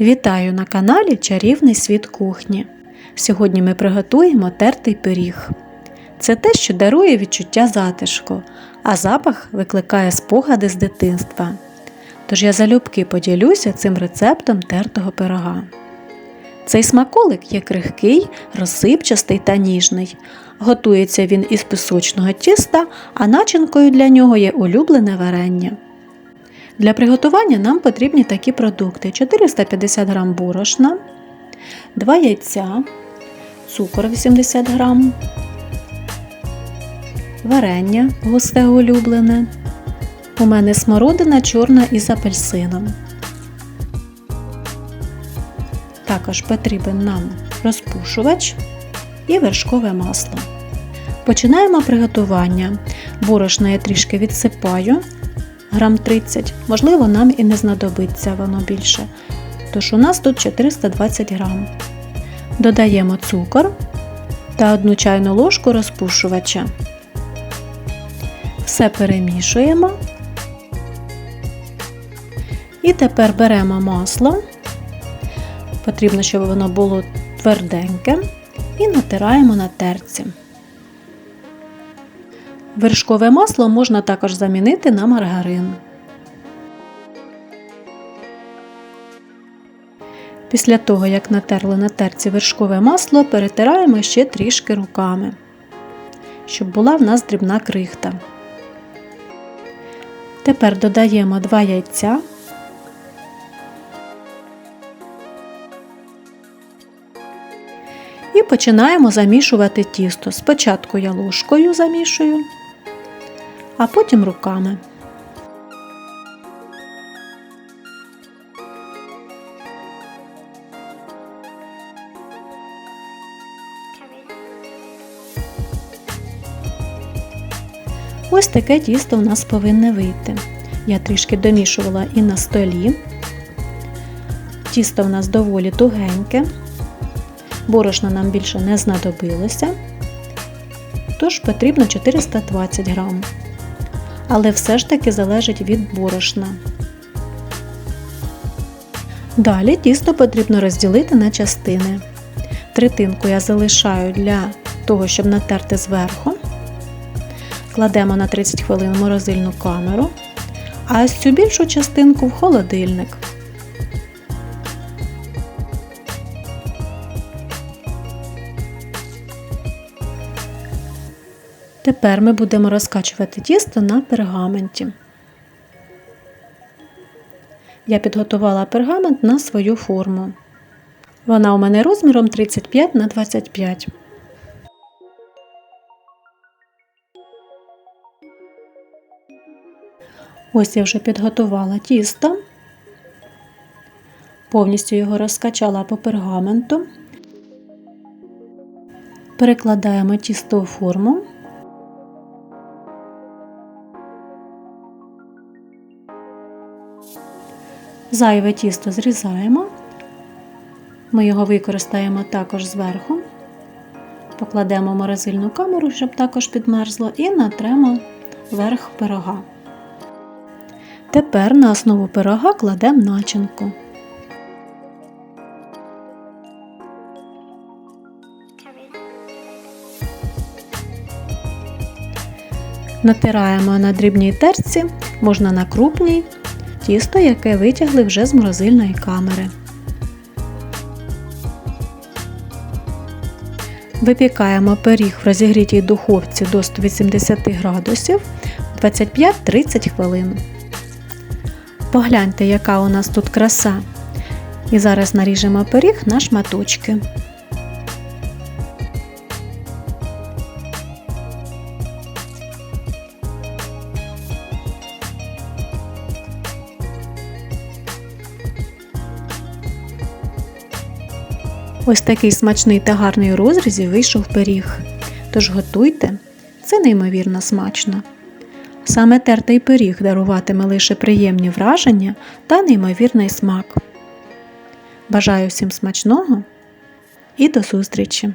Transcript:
Вітаю на каналі Чарівний світ кухні. Сьогодні ми приготуємо тертий пиріг. Це те, що дарує відчуття затишку, а запах викликає спогади з дитинства. Тож я залюбки поділюся цим рецептом тертого пирога. Цей смаколик є крихкий, розсипчастий та ніжний. Готується він із пісочного тіста, а начинкою для нього є улюблене варення. Для приготування нам потрібні такі продукти: 450 г борошна, 2 яйця, цукор 80 г, варення густе улюблене. У мене смородина чорна із апельсином. Також потрібен нам розпушувач і вершкове масло. Починаємо приготування. Борошно я трішки відсипаю грам 30, можливо, нам і не знадобиться воно більше. Тож у нас тут 420 грам. Додаємо цукор та 1 чайну ложку розпушувача. Все перемішуємо. І тепер беремо масло. Потрібно, щоб воно було тверденьке, і натираємо на терці. Вершкове масло можна також замінити на маргарин. Після того, як натерли на терці вершкове масло, перетираємо ще трішки руками, щоб була в нас дрібна крихта. Тепер додаємо 2 яйця. І починаємо замішувати тісто. Спочатку я ложкою замішую, а потім руками. Ось таке тісто у нас повинне вийти. Я трішки домішувала і на столі. Тісто у нас доволі тугеньке, борошна нам більше не знадобилося, тож потрібно 420 грам. Але все ж таки залежить від борошна. Далі тісто потрібно розділити на частини. Третинку я залишаю для того, щоб натерти зверху. Кладемо на 30 хвилин в морозильну камеру, а ось цю більшу частинку в холодильник. Тепер ми будемо розкачувати тісто на пергаменті. Я підготувала пергамент на свою форму. Вона у мене розміром 35 на 25. Ось я вже підготувала тісто, повністю його розкачала по пергаменту. Перекладаємо тісто у форму. Зайве тісто зрізаємо, ми його використаємо також зверху, покладемо в морозильну камеру, щоб також підмерзло, і натремо верх пирога. Тепер на основу пирога кладемо начинку. Натираємо на дрібній терці, можна на крупній, тісто, яке витягли вже з морозильної камери. Випікаємо пиріг в розігрітій духовці до 180 градусів 25-30 хвилин. Погляньте, яка у нас тут краса. І зараз наріжемо пиріг на шматочки. Ось такий смачний та гарний у розрізі вийшов пиріг. Тож готуйте, це неймовірно смачно. Саме тертий пиріг даруватиме лише приємні враження та неймовірний смак. Бажаю всім смачного і до зустрічі!